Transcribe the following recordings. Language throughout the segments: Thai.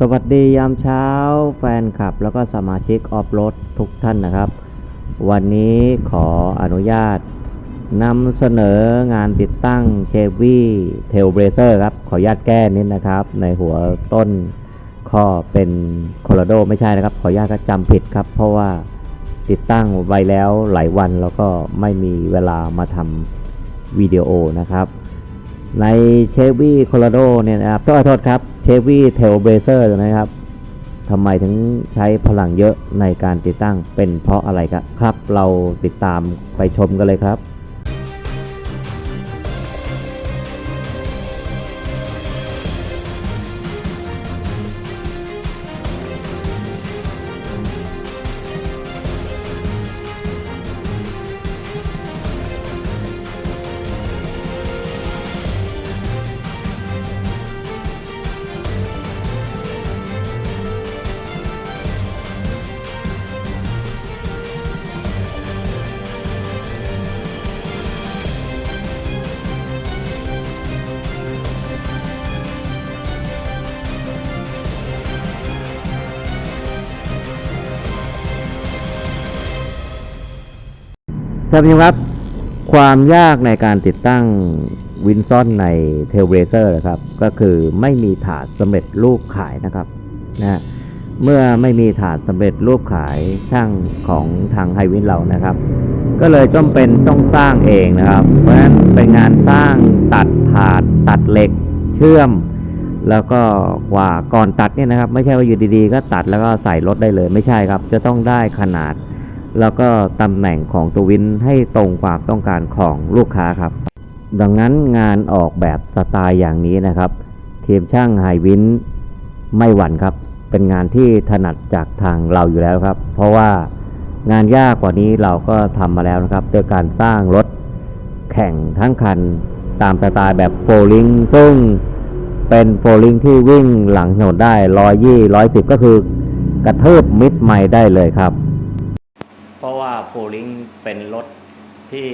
สวัสดียามเช้าแฟนคลับ แล้วก็สมาชิกออฟโรดทุกท่านนะครับ วันนี้ขออนุญาตนำเสนองานติดตั้งเชฟวี่เทลเบรเซอร์ครับ ขออนุญาตแก้นิดนะครับ ในหัวต้นข้อเป็นโคโลราโดไม่ใช่นะครับ ขออนุญาตก็จำผิดครับ เพราะว่าติดตั้งไว้แล้วหลายวันแล้วก็ไม่มีเวลามาทำวิดีโอนะครับ ในเชฟวี่โคโลราโดเนี่ยนะครับขอโทษครับเชฟวี่เทลเบเซอร์นะครับทำไมถึงใช้พลังเยอะในการติดตั้งเป็นเพราะอะไรครับครับ เราติดตามไปชมกันเลยครับ ท่านผู้ชมครับ ความยากในการติดตั้งวินซอนในเทลเบรเซอร์นะครับ ก็คือไม่มีถาดสำเร็จรูปขายนะครับนะเมื่อไม่มีถาดสำเร็จรูปขายช่างของทางไฮวินเรานะครับ ก็เลยจำเป็นต้องสร้างเองนะครับ เพราะฉะนั้นเป็นงานสร้างตัดถาดตัดเหล็กเชื่อม แล้วก็กว่าก่อนตัดเนี่ยนะครับ ไม่ใช่ว่าอยู่ดีๆ ก็ตัดแล้วก็ใส่รถได้เลยไม่ใช่ครับ จะต้องได้ขนาด แล้วก็ตำแหน่งของตัววินให้ตรงความต้องการของลูกค้าครับ ดังนั้นงานออกแบบสไตล์อย่างนี้นะครับ ทีมช่างไฮวินไม่หวั่นครับ เป็นงานที่ถนัดจากทางเราอยู่แล้วครับ เพราะว่างานยากกว่านี้เราก็ทำมาแล้วนะครับโดยการสร้างรถแข่งทั้งคันตามสไตล์แบบโฟลิงซึ่งเป็นโฟลิงที่วิ่งหลังถนนได้ร้อยยี่ร้อยสิบก็คือกระเทิบมิดไมล์ได้เลยครับ ราะว่าโฟลิงเป็นรถที่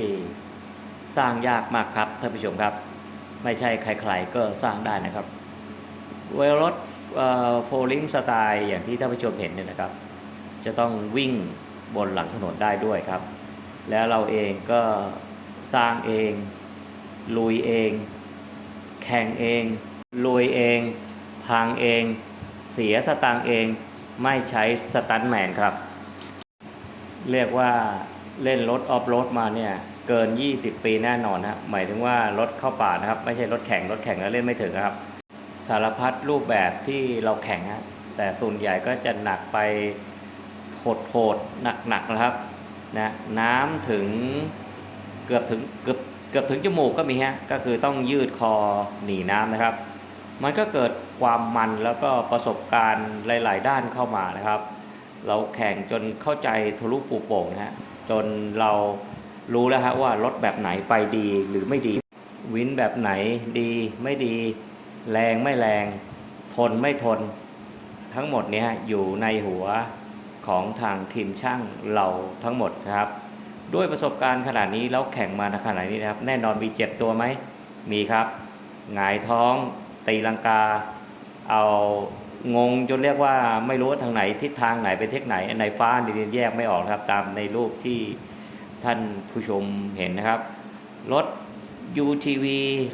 สร้างยากมากครับท่านผู้ชมครับ ไม่ใช่ใครๆก็สร้างได้นะครับ เวลรถโฟลิงสไตล์อย่างที่ท่านผู้ชมเห็นเนี่ยนะครับ จะต้องวิ่งบนหลังถนนได้ด้วยครับ แล้วเราเองก็สร้างเอง ลุยเอง แข่งเอง ลุยเอง พังเอง เสียสตางค์เอง ไม่ใช้สตันแมนครับ เรียกว่าเล่นรถออฟโรดมาเนี่ยเกิน 20 ปีแน่นอนนะหมายถึงว่ารถเข้าป่านะครับ ไม่ใช่รถแข่งรถแข่งแล้วเล่นไม่ถึงครับ สารพัดรูปแบบที่เราแข่งฮะแต่ส่วนใหญ่ก็จะหนักไปโหดโหดหนักหนักนะครับนะน้ำถึงเกือบถึงเกือบเกือบถึงจมูกก็มีฮะก็คือต้องยืดคอหนีน้ำนะครับ มันก็เกิดความมันแล้วก็ประสบการณ์หลาย ๆ ด้านเข้ามานะครับ เราแข่งจนเข้าใจทะลุปูโป่งนะฮะจนเรารู้แล้วฮะว่ารถแบบไหนไปดีหรือไม่ดี วินแบบไหนดีไม่ดี แรงไม่แรง ทนไม่ทน ทั้งหมดเนี้ยอยู่ในหัวของทางทีมช่างเราทั้งหมดนะครับ ด้วยประสบการณ์ขนาดนี้แล้วแข่งมาขนาดนี้นะครับ แน่นอนมีเจ็บตัวไหมมีครับหงายท้อง ตีลังกา เอา งงจนเรียกว่าไม่รู้ว่าทางไหนทิศทางไหนเป็นเทคไหนอันไหนฟ้าดินแยกไม่ออกครับ ตามในรูปที่ท่านผู้ชมเห็นนะครับ รถ UTV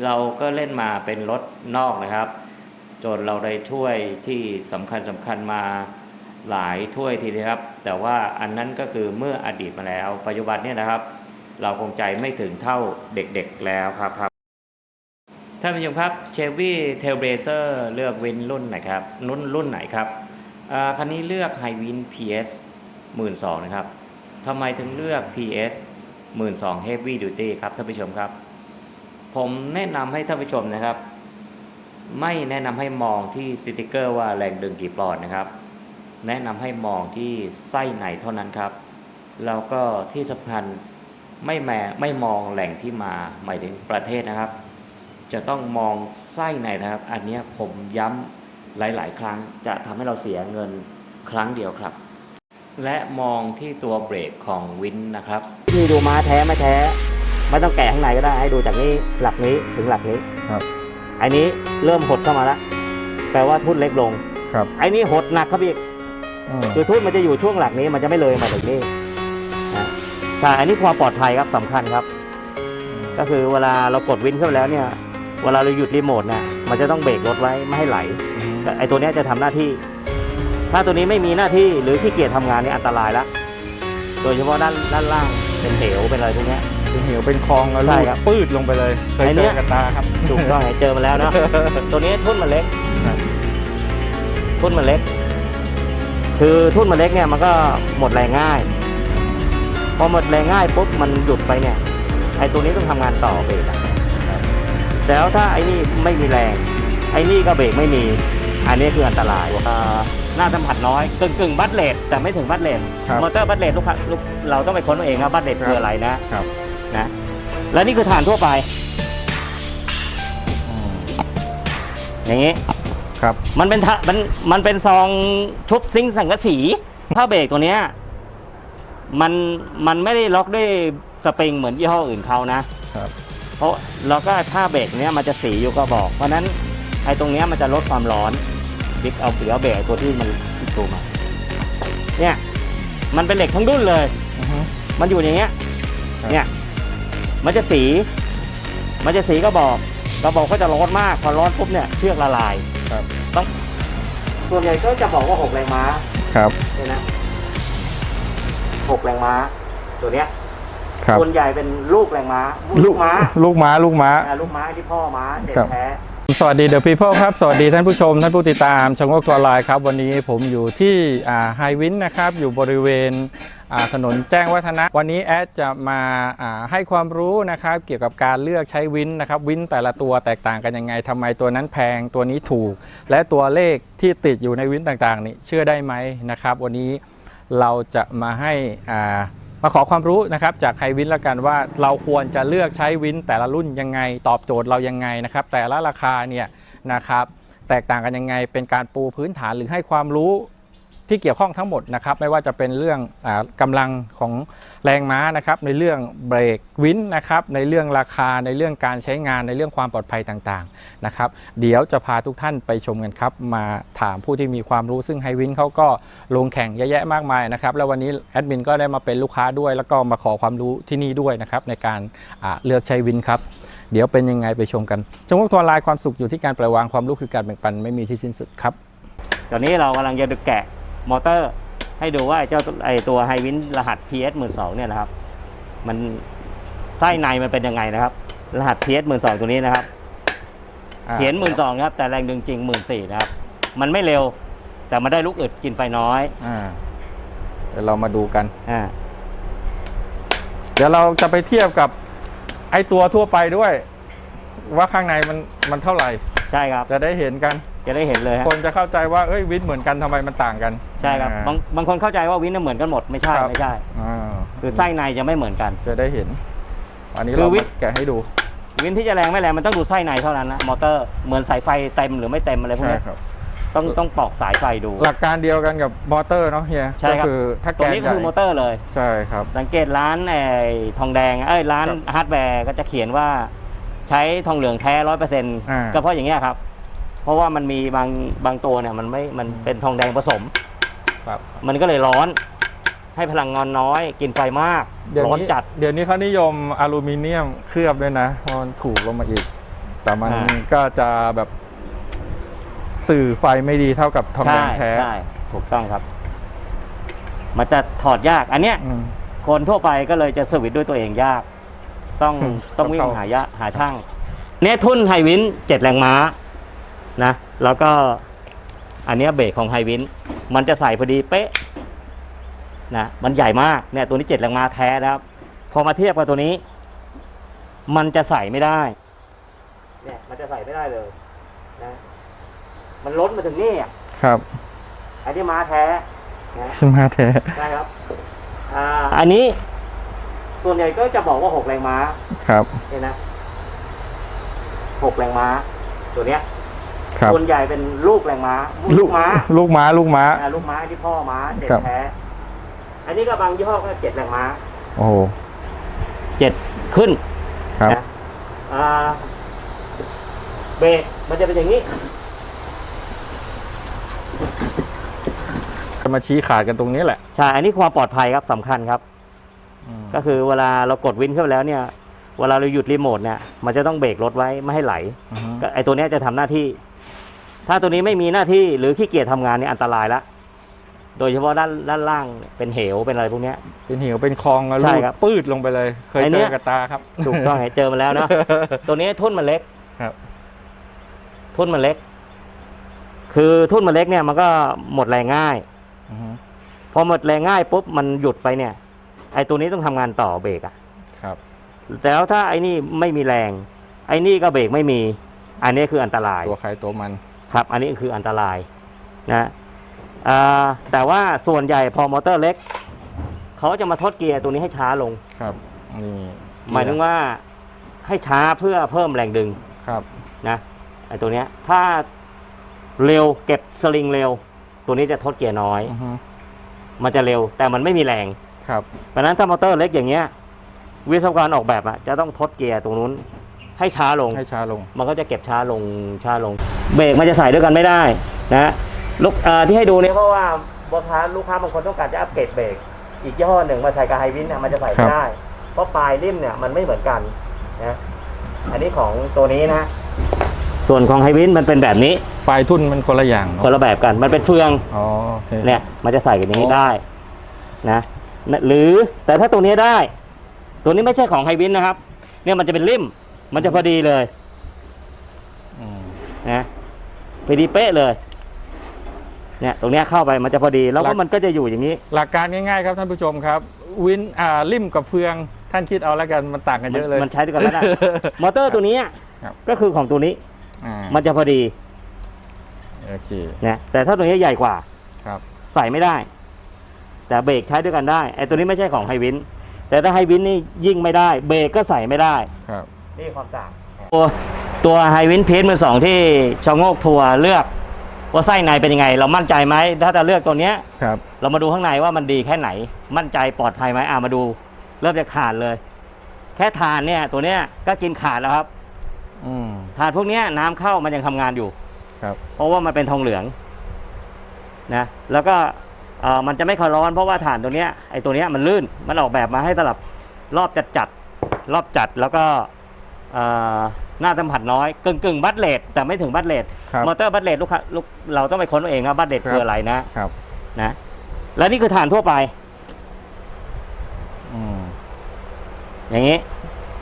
เราก็เล่นมาเป็นรถนอกนะครับจนเราได้ถ้วยที่สำคัญสำคัญมาหลายถ้วยทีเดียวครับ แต่ว่าอันนั้นก็คือเมื่ออดีตมาแล้ว ปัจจุบันเนี่ยนะครับ เราคงใจไม่ถึงเท่าเด็กๆแล้วครับครับ ท่านผู้ชมครับเชฟวี่เทลเบรเซอร์เลือกวินรุ่นไหนครับรุ่นรุ่นไหนครับคันนี้เลือกไฮวิน PS 12,000นะครับทำไมถึงเลือก PS 12,000 Heavy Duty ครับท่านผู้ชมครับ ผมแนะนำให้ท่านผู้ชมนะครับ ไม่แนะนำให้มองที่สติกเกอร์ว่าแรงดึงกี่ปอนด์นะครับ แนะนำให้มองที่ไส้ในเท่านั้นครับ แล้วก็ที่สำคัญไม่แมไม่มองแหล่งที่มาหมายถึงประเทศนะครับ จะต้องมองไส้ในนะครับ อันเนี้ยผมย้ำหลาย ๆ ครั้งจะทำให้เราเสียเงินครั้งเดียวครับ และมองที่ตัวเบรกของวินนะครับนี่ดูมาแท้ไม่แท้ไม่ต้องแกะข้างในก็ได้ให้ดูจากนี้หลักนี้ถึงหลักนี้ครับอันนี้เริ่มหดเข้ามาแล้วแปลว่าทุ่นเล็กลงครับไอ้นี่หดหนักครับพี่อืมคือทุ่นมันจะอยู่ช่วงหลักนี้มันจะไม่เลยมาถึงนี่นะใช่อันนี้ความปลอดภัยครับสำคัญครับ ก็คือเวลาเรากดวินเข้าไปแล้วเนี่ย เวลาเราหยุดรีโมทเนี่ยมันจะต้องเบรกรถไว้ไม่ให้ไหลแต่ไอ้ตัวเนี้ยจะทำหน้าที่ ถ้าตัวนี้ไม่มีหน้าที่หรือขี้เกียจทำงานเนี่ยอันตรายละโดยเฉพาะด้านด้านล่างเป็นเหวเป็นอะไรพวกเนี้ยเป็นเหวเป็นคลองแล้วใช่ลูดครับปืดลงไปเลยเคยไอ้เจเนี่อยกับตาครับถูกต้องเจอมาแล้วเนาะตัวนี้ทุ่นมันเล็กครับทุ่นมันเล็ก คือทุ่นมันเล็กเนี่ยมันก็หมดแรงง่าย พอหมดแรงง่ายปุ๊บมันหยุดไปเนี่ยไอ้ตัวนี้ต้องทำงานต่อเบรกอะ แล้วถ้าไอ้นี่ไม่มีแรง ไอ้นี่ก็เบรกไม่มี อันนี้คืออันตรายอ่าหน้าสัมผัสน้อยกึ่งกึ่งๆบัตเลตแต่ไม่ถึงบัตเลตครับมอเตอร์บัตเลตลูกค้าลูกเราต้องไปค้นเอาเองนะบัตเลตครับคืออะไรนะครับนะ แล้วนี่คือฐานทั่วไปอืมอย่างนี้ครับมันเป็นทะมันมันเป็นซองชุบซิงค์สังกะสีถ้าเบรกตัวเนี้ยมันมันไม่ได้ล็อกด้วยสปริงเหมือนยี่ห้ออื่นเขานะครับ เพราะแล้วก็ถ้าเบรกเนี้ยมันจะสีอยู่ก็บอก เพราะฉะนั้นไอ้ตรงเนี้ยมันจะลดความร้อนบิ๊กเอาเปลือเบรกตัวที่มันติดตัวมา เนี่ย มันเป็นเหล็กทั้งดุ้นเลย อือฮึ มันอยู่อย่างเงี้ย ครับ เนี่ย มันจะสี มันจะสีก็บอกกระบอกก็จะร้อนมาก พอร้อนปุ๊บเนี่ยเชือกละลาย ครับต้องส่วนใหญ่ก็จะบอกว่าหกแรงม้าครับ เนี่ยนะหกแรงม้า ตัวเนี้ย ครับส่วนใหญ่เป็นลูกแรงม้า ลูกม้าลูกม้าลูกม้าอ่าลูกม้าที่พ่อม้าเด็กครับ แท้ สวัสดีเดอะพีเพิลครับ สวัสดีท่านผู้ชม ท่านผู้ติดตามชงโลกตัวลายครับ วันนี้ผมอยู่ที่ไฮวินนะครับ อยู่บริเวณอ่าถนนแจ้งวัฒนะ วันนี้แอดจะมาอ่าให้ความรู้นะครับ เกี่ยวกับการเลือกใช้วินนะครับ วินแต่ละตัวแตกต่างกันยังไงทำไมตัวนั้นแพงตัวนี้ถูก และตัวเลขที่ติดอยู่ในวินต่างๆนี่เชื่อได้ไหมนะครับ วันนี้เราจะมาให้อ่า มาขอความรู้นะครับจากไฮวินละกันว่าเราควรจะเลือกใช้วินแต่ละรุ่นยังไง ตอบโจทย์เรายังไงนะครับ แต่ละราคาเนี่ยนะครับแตกต่างกันยังไงเป็นการปูพื้นฐานหรือให้ความรู้ ที่เกี่ยวข้องทั้งหมดนะครับไม่ว่าจะเป็นเรื่องอากำลังของแรงม้านะครับในเรื่องเบรกวินนะครับในเรื่องราคาในเรื่องการใช้งานในเรื่องความปลอดภัยต่างๆนะครับเดี๋ยวจะพาทุกท่านไปชมกันครับ มาถามผู้ที่มีความรู้ซึ่งไฮวินเขาก็ลงแข่งเยอะแยะมากมายนะครับแล้ววันนี้แอดมินก็ได้มาเป็นลูกค้าด้วย แล้วก็มาขอความรู้ที่นี่ด้วยนะครับในการเลือกใช้วินครับเดี๋ยวเป็นยังไงไปชมกันจงวกทัวร์ไลน์ความสุขอยู่ที่การปล่อยวางความรู้คือการแบ่งปันไม่มีที่สิ้นสุดครับตอนนี้เรากำลังจะแกะ มอเตอร์ ให้ดูว่าไอ้เจ้าไอตัวไฮวินรหัส PS 1 2 0เนี่ยนะครับ มันไส้ในมันเป็นยังไงนะครับ รหัส PS 1 2 0ตัวนี้นะครับอ่าเขียนหมื่นสองครับ แต่แรงดึงจริงหมื่นสี่นะครับ มันไม่เร็ว แต่มันได้ลูกอึดกินไฟน้อยอ่าเดี๋ยวเรามาดูกันอ่าเดี๋ยวเราจะไปเทียบกับไอตัวทั่วไปด้วย ว่าข้างในมันมันเท่าไหร่ ใช่ครับ จะได้เห็นกัน จะได้เห็นเลยฮะคนจะเข้าใจว่าเอ้ยวินเหมือนกันทำไมมันต่างกันใช่ครับอ่า บางบางคนเข้าใจว่าวินน่ะเหมือนกันหมดไม่ใช่ครับ ไม่ใช่ อ่าคือไส้ในจะไม่เหมือนกัน จะได้เห็น อันนี้คือเราวิ มาแกะให้ดูวินที่จะแรงไม่แรงมันต้องดูไส้ในเท่านั้นนะมอเตอร์เหมือนสายไฟเต็มหรือไม่เต็มอะไรพวกใช่เนี้ยครับ ต้องต้องปอกสายไฟดู หลักการเดียวกันกับมอเตอร์เนาะเฮียใช่ครับก็คือถ้าตัวแกนนี้ใหก็ญ่คือมอเตอร์เลย ใช่ครับ สังเกตร้านไอ้ทองแดงเอ้ยร้านครับฮาร์ดแวร์ก็จะเขียนว่า ใช้ทองเหลืองแท้ร้อยเปอร์เซ็นต์อ่า ก็เพราะอย่างเงี้ยครับ เพราะว่ามันมีบางบางตัวเนี่ยมันไม่มันเป็นทองแดงผสม ครับมันก็เลยร้อน ให้พลังงานน้อย กินไฟมาก เดี๋ยวร้อนนี้จัด เดี๋ยวนี้เขานิยมอลูมิเนียมเคลือบด้วยนะเพราะมันถูกลงมาอีก แต่มันอ่า ก็จะแบบสื่อไฟไม่ดีเท่ากับทองแดใช่งแท้ใช่ถูกต้องครับ มันจะถอดยาก อันเนี้ย อืม คนทั่วไปก็เลยจะสวิตช์ด้วยตัวเองยาก ต้องอืมต้องวิ่งต้องเข้าหายะหาช่าง เนี่ยทุ่นไฮวินเจ็ดแรงม้า นะแล้วก็อันเนี้ยเบรกของไฮวินมันจะใส่พอดีเป๊ะนะมันใหญ่มากเนี่ยตัวนี้เจ็ดแรงม้าแท้นะครับ พอมาเทียบกับตัวนี้ มันจะใส่ไม่ได้เนี่ยมันจะใส่ไม่ได้เลยนะมันล้นมาถึงนี่อะครับอันนี้ม้าแท้นะสมาร์ทแท้ใช่ครับอ่าอันนี้ส่วนใหญ่ก็จะบอกว่าหกแรงม้าครับเนี่ยนะหกแรงม้า ตัวเนี้ย ครับ ส่วนใหญ่เป็นลูกแรงม้า ลูกม้า ลูกม้า ลูกม้า อ่าลูกม้าที่พ่อม้าเจ็ดครับ แท้ อันนี้ก็บางยี่ห้อก็เจ็ดแรงม้าโอ้โหเจ็ดขึ้น ครับ นะ อ่าเบรกมันจะเป็นอย่างนี้ จะมาชี้ขาดกันตรงนี้แหละ ใช่ อันนี้ความปลอดภัยครับสำคัญครับอืมก็คือเวลาเรากดวินเข้าไปแล้วเนี่ย เวลาเราหยุดรีโมทเนี่ย มันจะต้องเบรกรถไว้ไม่ให้ไหลอือฮึก็ไอตัวเนี้ยจะทำหน้าที่ ถ้าตัวนี้ไม่มีหน้าที่หรือขี้เกียจทำงานเนี่ยอันตรายละโดยเฉพาะด้านด้านล่างเป็นเหวเป็นอะไรพวกเนี้ย เป็นหิวเป็นคลองอะใช่ลูดครับปืดลงไปเลย เคยไอ้เจเนี่อย กับตาครับ ถูกต้องไงเจอมาแล้วเนาะ ตัวนี้ทุ่นมันเล็กครับ ทุ่นมันเล็ก คือทุ่นมันเล็กเนี่ยมันก็หมดแรงง่าย อือฮึพอหมดแรงง่ายปุ๊บมันหยุดไปเนี่ย ไอ้ตัวนี้ต้องทำงานต่อเบรกอะครับ แต่แล้วถ้าไอ้นี่ไม่มีแรง ไอ้นี่ก็เบรกไม่มี อันนี้คืออันตราย ตัวใครตัวมัน ครับ อันนี้คืออันตรายนะอ่าแต่ว่าส่วนใหญ่พอมอเตอร์เล็ก เขาจะมาทดเกียร์ตัวนี้ให้ช้าลงครับนี่หมายถึงว่าให้ช้าเพื่อเพิ่มแรงดึงครับนะไอ้ตัวเนี้ยถ้าเร็วเก็บสลิงเร็ว ตัวนี้จะทดเกียร์น้อยอือฮึมันจะเร็วแต่มันไม่มีแรงครับเพราะฉะนั้นถ้ามอเตอร์เล็กอย่างเงี้ยวิศวกรออกแบบอะจะต้องทดเกียร์ตรงนู้น ให้ช้าลง ให้ช้าลง มันก็จะเก็บช้าลงช้าลง เบรกมันจะใส่ด้วยกันไม่ได้นะลูกเอ่อที่ให้ดูเนี่ยเพราะว่าลูกค้าลูกค้าบางคนต้องการจะอัปเกรดเบรกอีกยี่ห้อหนึ่งมาใส่กับไฮวินเนี่ยมันจะใส่ครัไม่บได้ เพราะปลายริมเนี่ยมันไม่เหมือนกันนะอันนี้ของตัวนี้นะ ส่วนของไฮวินมันเป็นแบบนี้ปลายทุ่นมันคนละอย่างเนาะคนละแบบกันมันเป็นเฟืองอ๋อโอเค เนี่ย มันจะใส่กันอย่างนี้อ๋อได้นะหรือแต่ถ้าตัวนี้ได้ ตัวนี้ไม่ใช่ของไฮวินนะครับ เนี่ยมันจะเป็นริม มันจะพอดีเลยอืมนะพอดีเป๊ะเลย เนี่ย ตรงเนี้ยเข้าไปมันจะพอดี แล้วก็มันก็จะอยู่อย่างนี้ หลักการง่ายๆครับท่านผู้ชมครับ วินอ่าริมกับเฟืองท่านคิดเอาแล้วกันมันต่างกันเยอะเลยมันใช้ด้วยกันแล้วได้มอเตอร์ตัวนี้ครับก็คือของตัวนี้อ่ามันจะพอดีโอเคนะแต่ถ้าตัวนี้ใหญ่กว่าครับใส่ไม่ได้ แต่เบรกใช้ด้วยกันได้ไอ้ตัวนี้ไม่ใช่ของไฮวินแต่ถ้าไฮวินนี่ยิ่งไม่ได้ เบรกก็ใส่ไม่ได้ครับ นี่ความต่างตัวตัวไฮวินเพจมือสองที่ชาวโงกทัวร์เลือกว่าไส้ในเป็นยังไง เรามั่นใจไหมถ้าจะเลือกตัวเนี้ยครับ เรามาดูข้างในว่ามันดีแค่ไหน มั่นใจปลอดภัยไหมอ่ามาดู เริ่มจากขาดเลย แค่ทานเนี่ย ตัวเนี้ยก็กินขาดแล้วครับ อืมทานพวกเนี้ยน้ำเข้ามันยังทำงานอยู่ ครับ เพราะว่ามันเป็นทองเหลืองนะแล้วก็เอ่อมันจะไม่คอยร้อนเพราะว่าฐานตัวเนี้ยไอ้ตัวเนี้ยมันลื่นมันออกแบบมาให้สำหรับรอบจัดจัดๆรอบจัดแล้วก็เอ่อ หน้าสัมผัสน้อยกึ่งกึ่งบัตเลดแต่ไม่ถึงบัตเลดครับมอเตอร์บัตเลดลูกค้าลูกเราต้องไปค้นเอาเองนะบัตเลดครับคืออะไรนะครับนะและนี่คือฐานทั่วไปอืมอย่างนี้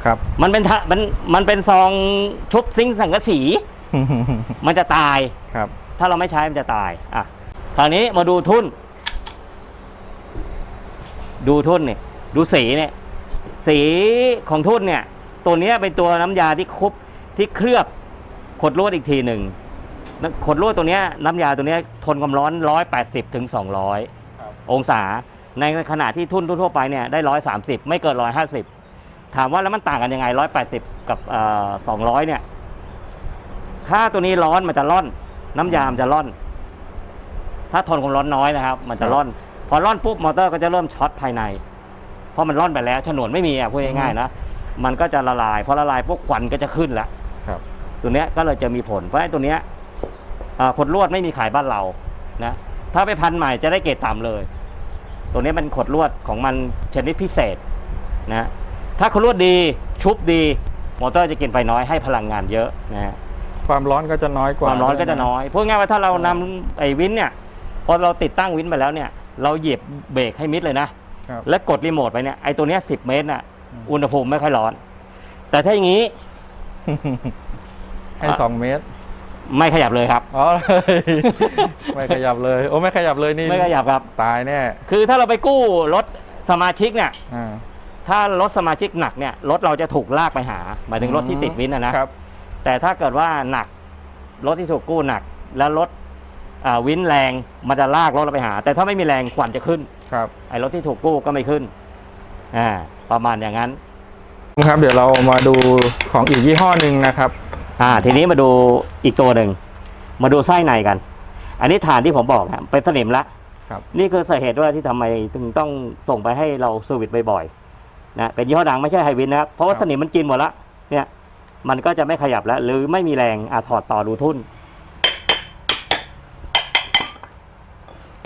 ครับ มันเป็นทะมันมันเป็นซองชุบซิงค์สังกะสี มันจะตายครับ ถ้าเราไม่ใช้มันจะตาย อะคราวนี้มาดูทุ่น ดูทุ่นเนี่ยดูสีเนี่ย สีของทุ่นเนี่ย ตัวเนี้ยเป็นตัวน้ำยาที่คุบที่เคลือบขดลวดอีกทีหนึ่งน้ำขดลวดตัวเนี้ยน้ำยาตัวเนี้ยทนความร้อนร้อยแปดสิบถึงสองร้อยครับองศา ในขณะที่ทุ่นทั่วๆไปเนี่ยได้ร้อยสามสิบไม่เกินร้อยห้าสิบถามว่าแล้วมันต่างกันยังไงร้อยแปดสิบกับสองร้อยเนี่ย ถ้าตัวนี้ร้อนมันจะร่อน น้ำยามันจะร่อน ถ้าทนความร้อนน้อยนะครับ มันจะร่อน พอร่อนปุ๊บมอเตอร์ก็จะเริ่มช็อตภายใน เพราะมันร่อนไปแล้วฉนวนไม่มีอะพูดง่ายๆนะ มันก็จะละลายพอละลายปุ๊บควันก็จะขึ้นละครับ ตัวเนี้ยก็เลยจะมีผลเพราะไอ้ตัวเนี้ยอ่าขดลวดไม่มีขายบ้านเรานะถ้าไปพันใหม่จะได้เกรดต่ำเลย ตัวนี้เป็นขดลวดของมันชนิดพิเศษนะถ้าขดลวดดีชุบดีมอเตอร์จะกินไฟน้อยให้พลังงานเยอะนะฮะความร้อนก็จะน้อยกคว่าวามร้อนก็จะน้อยพูดง่ายว่าถ้าเรานำไอ้วินเนี่ยพอเราติดตั้งวินไปแล้วเนี่ย เราเหยียบเบรกให้มิดเลยนะครับแล้วกดรีโมทไปเนี่ยไอ้ตัวเนี้ยสิบเมตรน่ะ อืมอุณหภูมิไม่ค่อยร้อน แต่ถ้าอย่างนี้ ให้สองเมตร ไม่ขยับเลยครับ อ๋อไม่ขยับเลย โอ้ไม่ขยับเลยนี่ไม่ขยับครับ ตายแน่คือถ้าเราไปกู้รถสมาชิกเนี่ย อ่าถ้ารถสมาชิกหนักเนี่ยรถเราจะถูกลากไปหาหมายถึงรถที่ติดวินนะนะครับ แต่ถ้าเกิดว่าหนักรถที่ถูกกู้หนัก แล้วรถอ่าวินแรงมันจะลากรถเราไปหา แต่ถ้าไม่มีแรงควันจะขึ้นครับ ไอ้รถที่ถูกกู้ก็ไม่ขึ้น อ่าประมาณอย่างนั้นครับเดี๋ยวเรามาดูของอีกยี่ห้อหนึ่งนะครับ อ่า ทีนี้มาดูอีกตัวหนึ่ง มาดูไส้ในกัน อันนี้ฐานที่ผมบอกนะเป็นสนิมละครับ นี่คือสาเหตุว่าที่ทำไมถึงต้องส่งไปให้เราเซอร์วิสบ่อยๆนะเป็นยี่ห้อดังไม่ใช่ไฮวินนะครับเพราะว่าครับสนิมมันกินหมดละเนี่ยมันก็จะไม่ขยับแล้ว หรือไม่มีแรงอะถอดต่อดูทุ่น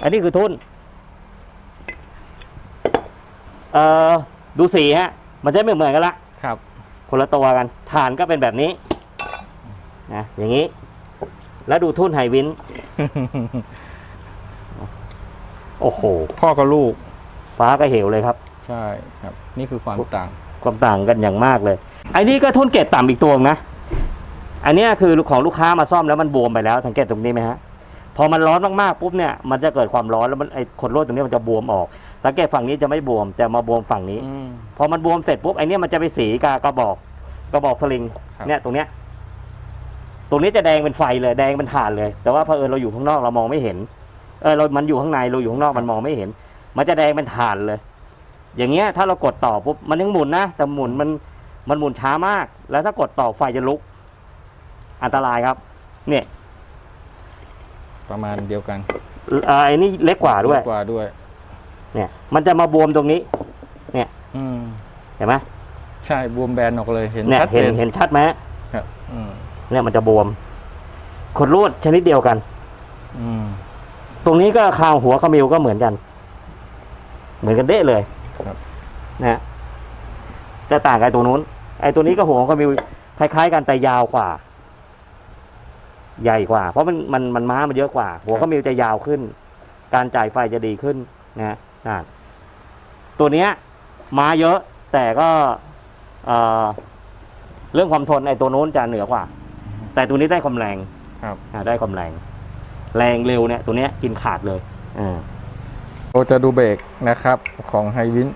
อันนี้คือทุ่น เอ่อดูสีฮะ มันจะไม่เหมือนกันละ ครับ คนละตัวกัน ฐานก็เป็นแบบนี้นะอย่างนี้ แล้วดูทุ่นไฮวิน โอ้โห พ่อกับลูก ฟ้าก็เหวเลยครับ ใช่ครับ นี่คือความต่าง ความต่างกันอย่างมากเลย ไอ้นี่ก็ทุ่นเกรดต่ำอีกตัวนะ อันเนี้ยคือของลูกค้ามาซ่อมแล้วมันบวมไปแล้วสังเกตตรงนี้ไหมฮะ พอมันร้อนมากๆปุ๊บเนี่ย มันจะเกิดความร้อนแล้วมันไอ้ขดลวดตรงนี้มันจะบวมออก สังเกตฝั่งนี้จะไม่บวมแต่มาบวมฝั่งนี้ อืม พอมันบวมเสร็จปุ๊บไอ้เนี้ยมันจะไปสีกากระบอก กระบอกสลิงครับ เนี่ยตรงเนี้ย ตรงนี้จะแดงเป็นไฟเลยแดงเป็นถ่านเลย แต่ว่าเผอิญเราอยู่ข้างนอกเรามองไม่เห็น เออเรา มันอยู่ข้างในเราอยู่ข้างนอกมันมองไม่เห็น มันจะแดงเป็นถ่านเลย อย่างเงี้ย ถ้าเรากดต่อปุ๊บมันยังหมุนนะแต่หมุนมันมันหมุนช้ามาก แล้วถ้ากดต่อไฟจะลุก อันตรายครับ เนี่ยประมาณเดียวกันเอ่อไอ้นี่เล็กกว่าด้วยเล็กกว่าด้วย เนี่ย มันจะมาบวมตรงนี้อืมเห็นไหมใช่บวมแบนออกเลยเห็นเนี่ยชัดเห็เจนนเห็นชัดไหมครับอืมเนี่ยมันจะบวมขดลวดชนิดเดียวกัน อืมตรงนี้ก็คางหัวขมิวก็เหมือนกัน เหมือนกันเด้เลยครับ นะฮะจะต่างกับไอ้ตัวนู้น ไอ้ตัวนี้ก็หัวขมิวคล้ายๆกันแต่ยาวกว่า ใหญ่กว่า เพราะมันมันมันม้ามันเยอะกว่า หัวขมิวจะยาวขึ้น การจ่ายไฟจะดีขึ้นนะฮะอ่า ตัวเนี้ยม้าเยอะแต่ก็เอ่อเรื่องความทนไอ้ตัวนู้นจะเหนือกว่า แต่ตัวนี้ได้ความแรงครับอ่าได้ความแรง แรงเร็วเนี่ย ตัวเนี้ยกินขาดเลยอ่าเราจะดูเบรกนะครับของไฮวิน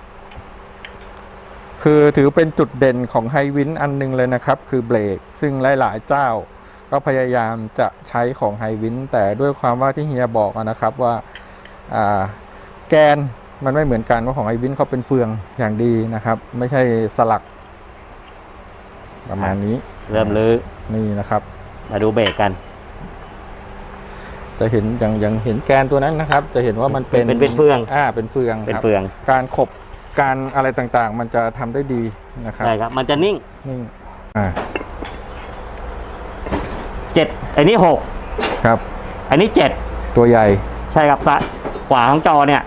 คือถือเป็นจุดเด่นของไฮวินอันหนึงเลยนะครับ คือเบรกซึ่งหลายๆเจ้า ก็พยายามจะใช้ของไฮวินแต่ด้วยความว่าที่เฮียบอกอะนะครับว่าอ่า แกนมันไม่เหมือนกันว่าของไฮวินเขาเป็นเฟืองอย่างดีนะครับ ไม่ใช่สลัก ประมาณนี้เริ่มลื้อนี่นะครับ มาดูเบรกกัน จะเห็นอย่างอย่างเห็นแกนตัวนั้นนะครับ จะเห็นว่ามันเป็นเป็นเป็นเฟืองอ่าเป็นเฟืองเป็นครับเฟือง การขบการอะไรต่างๆ มันจะทำได้ดีนะครับใช่ครับ มันจะนิ่งนี่อ่าเจ็ดอันนี้หกครับ อันนี้เจ็ดตัวใหญ่ ใช่ครับซ้ายขวาของจอเนี่ย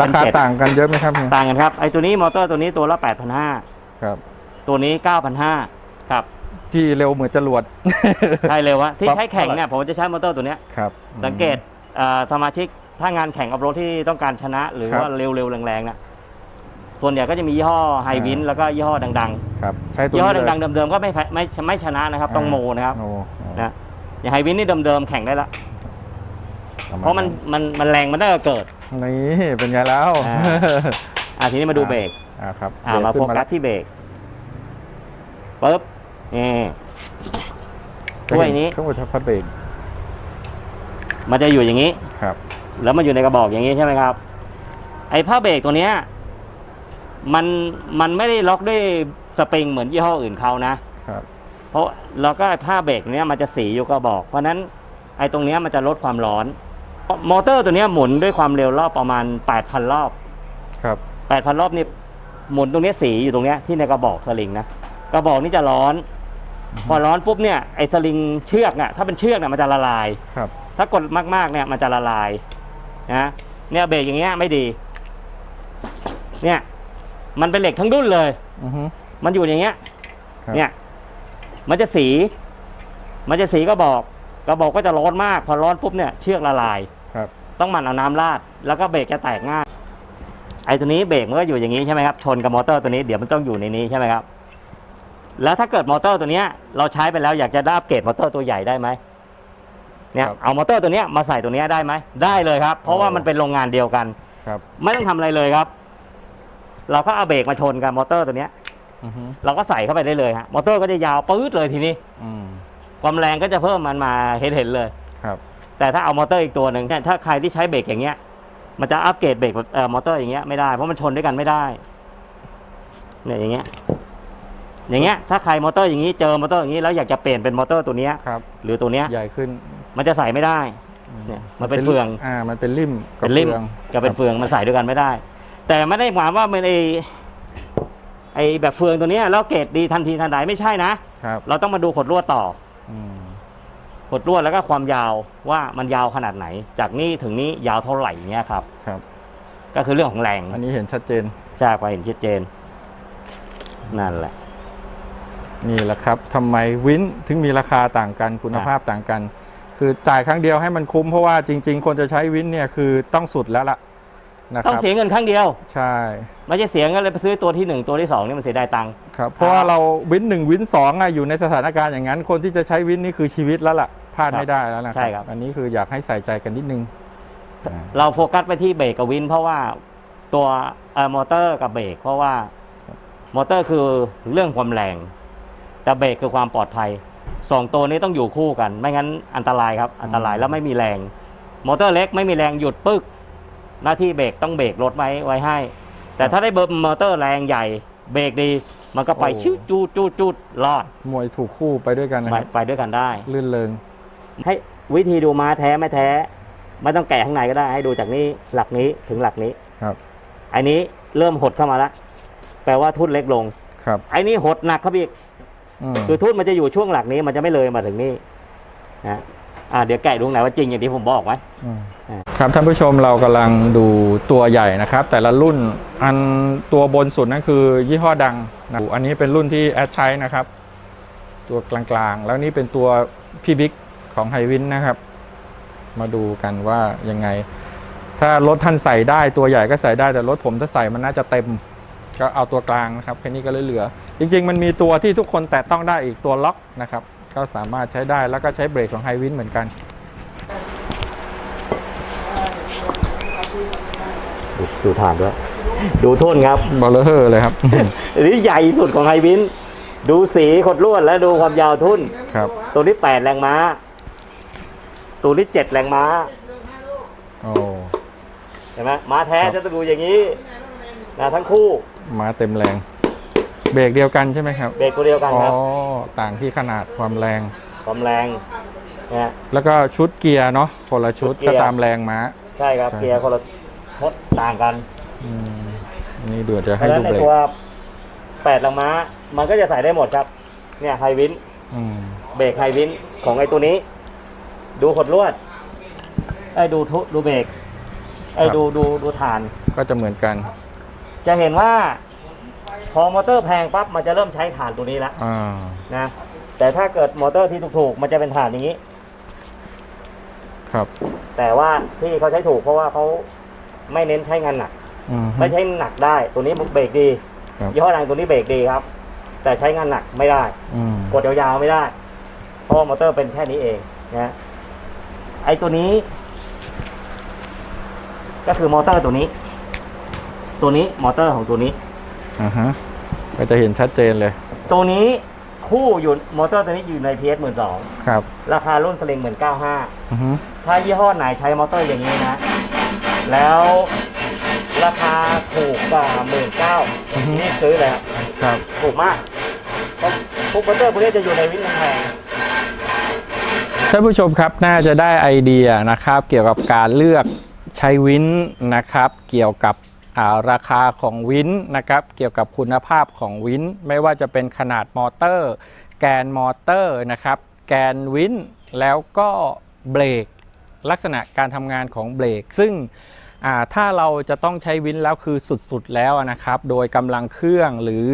ราคาเป็นเจ็ดต่างกันเยอะไหมครับเนี่ยต่างกันครับไอ้ตัวนี้มอเตอร์ตัวนี้ตัวละแปดพันห้าครับ ตัวนี้เก้าพันห้าครับที่เร็วเหมือนจรวดใช่เร็ววะที่ปั๊บใช้แข่งเนี่ยผมจะใช้มอเตอร์ตัวเนี้ยครับสังเกตเอ่อสมาชิกถ้างานแข่งอัพโรถที่ต้องการชนะหรือครับว่าเร็วๆแรงๆเนี่ยส่วนใหญ่ก็จะมียี่ห้อไฮวินแล้วก็ยี่ห้อดังครับใช้ตัๆวยี่ห้อนี้เลยดังๆเดิมๆก็ไม่แพ้ไม่ไม่ชนะนะครับ ต้องโมนะครับโอ้นะอย่างไฮวินนี่เดิมๆแข่งได้ละปเพราะมันมันมันแรงมันตั้งแต่เกิด นี่เป็นไงแล้วอ่า อะทีนี้มาดูเบรกอ่าครับอ่าเบรมาขึ้โฟนกัแล้สที่เบรกปึ๊บนี่จะถ้วยเห็นี้ เครื่องวัฏพัดเบรกมันจะอยู่อย่างนี้ ครับแล้วมันอยู่ในกระบอกอย่างนี้ใช่ไหมครับ ไอ้ผ้าเบรกตัวเนี้ยมันมันไม่ได้ล็อกด้วยสปริงเหมือนยี่ห้ออื่นเขานะ ครับ เพราะแล้วก็ไอ้ผ้าเบรกเนี้ยมันจะสีอยู่กระบอก เพราะฉะนั้นไอ้ตรงเนี้ยมันจะลดความร้อน มอเตอร์ตัวเนี้ยหมุนด้วยความเร็วรอบประมาณ 8,000 รอบ ครับ 8,000 รอบนี่หมุนตรงเนี้ยสีอยู่ตรงเนี้ยที่ในกระบอกสลิงนะ กระบอกนี่จะร้อน พอร้อนปุ๊บเนี่ยไอ้สลิงเชือกเนี่ยถ้าเป็นเชือกเนี่ยมันจะละลาย ครับ ถ้ากดมากๆเนี่ยมันจะละลายนะเนี่ยเบรกอย่างเงี้ยไม่ดี เนี่ย มันเป็นเหล็กทั้งดุ้นเลยอือฮึมันอยู่อย่างเงี้ยครับเนี่ย มันจะสี มันจะสีก็บอกกระบอกก็จะร้อนมาก พอร้อนปุ๊บเนี่ยเชือกละลายครับ ต้องหมั่นเอาน้ำราดแล้วก็เบรกจะแตกง่ายไอ้ตัวนี้เบรกมันก็อยู่อย่างนี้ใช่ไหมครับชนกับมอเตอร์ตัวนี้เดี๋ยวมันต้องอยู่ในนี้ใช่ไหมครับ แล้วถ้าเกิดมอเตอร์ตัวเนี้ยเราใช้ไปแล้วอยากจะได้อัปเกรดมอเตอร์ตัวใหญ่ได้ไหมเนี่ยครับเอามอเตอร์ตัวเนี้ยมาใส่ตัวเนี้ยได้ไหมได้เลยครับ เพราะว่าโอ้มันเป็นโรงงานเดียวกันครับ ไม่ต้องทำอะไรเลยครับ เราก็เอาเบรกมาชนกับมอเตอร์ตัวเนี้ยอือฮึเราก็ใส่เข้าไปได้เลยฮะมอเตอร์ก็จะยาวปื๊ดเลยทีนี้อืมความแรงก็จะเพิ่มมันมาเห็นเห็นๆเลยครับ แต่ถ้าเอามอเตอร์อีกตัวหนึ่งเนี่ยถ้าใครที่ใช้เบรกอย่างเงี้ย มันจะอัปเกรดเบรกเอ่อมอเตอร์อย่างเงี้ยไม่ได้เพราะมันชนด้วยกันไม่ได้เนี่ยอย่างเงี้ยอย่างเงี้ยถ้าใครมอเตอร์อย่างงี้เจอมอเตอร์อย่างงี้แล้วอยากจะเปลี่ยนเป็นมอเตอร์ตัวเนี้ยครับ หรือตัวเนี้ยใหญ่ขึ้น มันจะใส่ไม่ได้อืเนี่ยมันเป็นเฟืองอ่ามันเป็นริมกับเป็นริมฟืองกับเป็นเฟืองมันใส่ด้วยกันไม่ได้ แต่ไม่ได้หมายว่าเป็นไอไอแบบเฟืองตัวเนี้ยแล้วเกรดดีทันทีทันใดไม่ใช่นะครับเราต้องมาดูขดลวดต่ออืม ขดลวดแล้วก็ความยาวว่ามันยาวขนาดไหน จากนี่ถึงนี้ยาวเท่าไหร่เนี้ยครับ ครับ ก็คือเรื่องของแรงอันนี้เห็นชัดเจนระจากไปเห็นชัดเจน นั่นแหละ นี่แหละครับทำไมวินถึงมีราคาต่างกันคุณภาพต่างกัน คือจ่ายครั้งเดียวให้มันคุ้มเพราะว่าจริง ๆ คนจะใช้วินเนี่ยคือต้องสุดแล้วล่ะนะคต้องรับเสียเงินครั้งเดียว ใช่ไม่ใช่เสียเงินเลยไปซื้อตัวที่หนึ่งตัวที่สองนี่มันเสียดายตังค์ครับเพราะว่าเราวินหนึ่งวินสองอะอยู่ในสถานการณ์อย่างนั้น คนที่จะใช้วินนี่คือชีวิตแล้วล่ะ พลาดครับไม่ได้แล้วนะคใช่รับครับ อันนี้คืออยากให้ใส่ใจกันนิดนึงอ่าเราโฟกัสไปที่เบรกกับวิน เพราะว่าตัวเอ่อมอเตอร์กับเบรกเพราะว่ามอเตอร์คือเรื่องความแรง แต่เบรกคือความปลอดภัยสองตัวนี้ต้องอยู่คู่กัน ไม่งั้นอันตรายครับ อันตรายแล้วไม่มีแรง มอเตอร์เล็กไม่มีแรงหยุดปึ๊ก หน้าที่เบรกต้องเบรกรถไว้ไว้ให้ แต่ถ้าได้เบอร์มอเตอร์แรงใหญ่ เบรกดี มันก็ไปชิวจูดจูดจูดรอดมวยถูกคู่ไปด้วยกันนะไปครับไปด้วยกันได้ ลื่นเริง ให้วิธีดูม้าแท้ไม่แท้ ไม่ต้องแกะข้างในก็ได้ ให้ดูจากนี้หลักนี้ถึงหลักนี้ครับอันนี้เริ่มหดเข้ามาแล้วแปลว่าทุ่นเล็กลงครับไอ้นี้หดหนักครับอีกอืมคือทุ่นมันจะอยู่ช่วงหลักนี้มันจะไม่เลยมาถึงนี่นะอ่าเดี๋ยวแกะดูไหนว่าจริงอย่างที่ผมบอกไหมอืมอ่าครับท่านผู้ชมเรากำลังดูตัวใหญ่นะครับ แต่ละรุ่นอันตัวบนสุดนั่นคือ ยี่ห้อดังนะอันนี้เป็นรุ่นที่แอดใช้นะครับ ตัวกลางๆ แล้วนี่เป็นตัวพี่บิ๊ก ของไฮวินนะครับ มาดูกันว่ายังไง ถ้ารถท่านใส่ได้ตัวใหญ่ก็ใส่ได้แต่รถผมถ้าใส่มันน่าจะเต็ม ก็เอาตัวกลางนะครับแค่นี้ก็เลยเหลือ จริง ๆ มันมีตัวที่ทุกคนแตะต้องได้อีกตัวล็อกนะครับ ก็สามารถใช้ได้แล้วก็ใช้เบรกของไฮวินเหมือนกันดูดูฐานด้วยดูทุ่นครับบอลเลอร์เลยครับอันนี้ใหญ่สุดของไฮวิน ดูสีขดลวดและดูความยาวทุ่นครับ ตัวนี้แปดแรงม้า ตัวนี้เจ็ดแรงม้า โอ้เห็นไหมม้าแท้ครับจะต้องดูอย่างนี้นะทั้งคู่ มาเต็มแรง เบรกเดียวกันใช่ไหมครับ เบรกตัวเดียวกันอ๋อ ครับ ต่างที่ขนาดความแรง ความแรงนะฮะ แล้วก็ชุดเกียร์เนาะคนละชุดชุดเกียร์ ก็ตามแรงม้า ใช่ครับ ใช่ เกียร์คนละทดต่างกันอืมนี่ดูจะเพให้ราะฉะดูนั้นในเบรกตัวแปดแรงม้า มันก็จะใส่ได้หมดครับ เนี่ยไฮวิน อืมเบรกไฮวินของไอ้ตัวนี้ ดูขดลวดไอ้ยดูทุดูเบรกไอ้ยดูดูดูฐาน ก็จะเหมือนกันจะเห็นว่า พอมอเตอร์แพงปั๊บมันจะเริ่มใช้ฐานตัวนี้แล้วอ่านะแต่ถ้าเกิดมอเตอร์ที่ถูกๆมันจะเป็นฐานอย่างนี้ ครับแต่ว่าที่เขาใช้ถูกเพราะว่าเขาไม่เน้นใช้งานหนัก อืมไม่ใช้หนักได้ตัวนี้เบรกดีครับ ยี่ห้อดังตัวนี้เบรกดีครับ แต่ใช้งานหนักไม่ได้ อืมกดยาวๆไม่ได้ เพราะว่ามอเตอร์เป็นแค่นี้เองนะ ไอตัวนี้ ก็คือมอเตอร์ตัวนี้ ตัวนี้มอเตอร์ของตัวนี้ อ่าฮะก็จะเห็นชัดเจนเลย ตัวนี้คู่อยู่มอเตอร์ตัวนี้อยู่ใน PS หมื่นสองครับ ราคารุ่นสลิงหมื่นเก้าห้าอือฮึถ้ายี่ห้อไหนใช้มอเตอร์อย่างนี้นะ แล้วราคาถูกกว่าหมื่นเก้านี่ซื้อเลยครับ ครับ ถูกมากเพราะพวกมอเตอร์พวกนี้จะอยู่ในวินแพง ท่านผู้ชมครับน่าจะได้ไอเดียนะครับ เกี่ยวกับการเลือกใช้วินนะครับ เกี่ยวกับาราคาของวินนะครับ เกี่ยวกับคุณภาพของวินไม่ว่าจะเป็นขนาดมอเตอร์ แกนมอเตอร์นะครับ แกนวินแล้วก็เบรกลักษณะการทำงานของเบรกซึ่ง ถ้าเราจะต้องใช้วินแล้วคือสุดๆแล้วนะครับ โดยกำลังเครื่องหรือ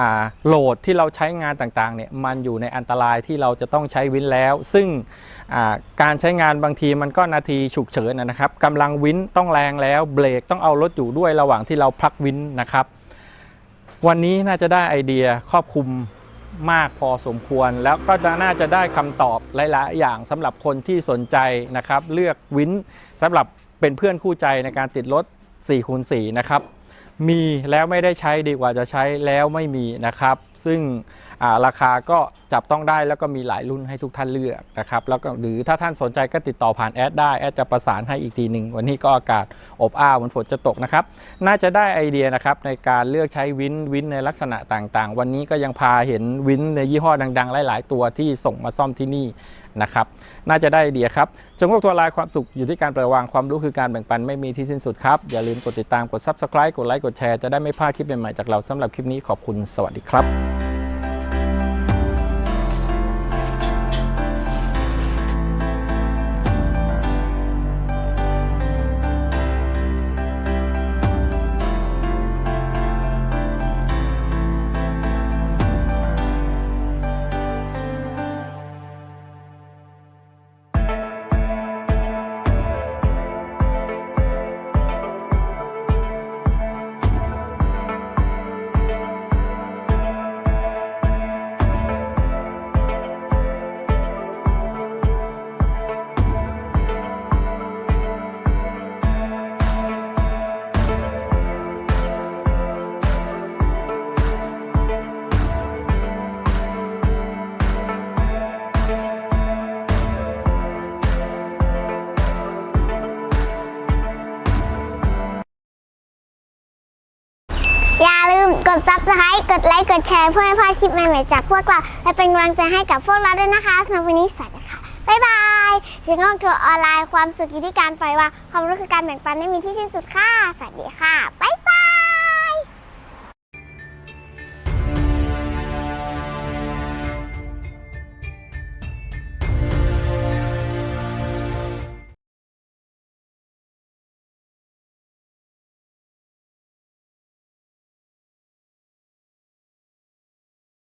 อโหลดที่เราใช้งานต่างๆเนี่ยมันอยู่ในอันตรายที่เราจะต้องใช้วินแล้ว ซึ่งการใช้งานบางทีมันก็นาทีฉุกเฉินนะนะครับกำลังวินต้องแรงแล้วเบรกต้องเอารถอยู่ด้วยระหว่างที่เราพักวินนะครับ วันนี้น่าจะได้ไอเดียครอบคลุมมากพอสมควรแล้วก็น่าจะได้คำตอบหลาย ๆ อย่างสำหรับคนที่สนใจนะครับ เลือกวินสำหรับ เป็นเพื่อนคู่ใจในการติดรถ4คูณ4นะครับ มีแล้วไม่ได้ใช้ดีกว่าจะใช้แล้วไม่มีนะครับ ซึ่งาราคาก็จับต้องได้แล้วก็มีหลายรุ่นให้ทุกท่านเลือกนะครับ แล้วก็หรือถ้าท่านสนใจก็ติดต่อผ่านแอดได้ แอดจะประสานให้อีกทีหนึ่ง วันนี้ก็อากาศอบอ้าวเหมือนฝนจะตกนะครับ น่าจะได้ไอเดียนะครับในการเลือกใช้วินวินในลักษณะต่างๆ วันนี้ก็ยังพาเห็นวินในยี่ห้อดัง ๆ หลาย ๆ ตัวที่ส่งมาซ่อมที่นี่ นะครับ น่าจะได้ไอเดียครับจงพวกตัวลายความสุขอยู่ที่การปล่อยวางความรู้คือการแบ่งปันไม่มีที่สิ้นสุดครับ อย่าลืมกดติดตามกด subscribe กดไลค์กดแชร์จะได้ไม่พลาดคลิปใหม่ๆจากเราสำหรับคลิปนี้ขอบคุณสวัสดีครับ ดแชร์เพื่อให้พลาดคลิปใหม่ๆจากพวกเรา และเป็นกำลังใจให้กับพวกเราด้วยนะคะสำหรับวันนี้สวัสดีค่ะบ๊ายบายถึงห้องทัวร์ออนไลน์ความสุขอยู่ที่การปล่อยวางความรู้คือการแบ่งปันไม่มีที่สิ้นสุดค่ะสวัสดีค่ะ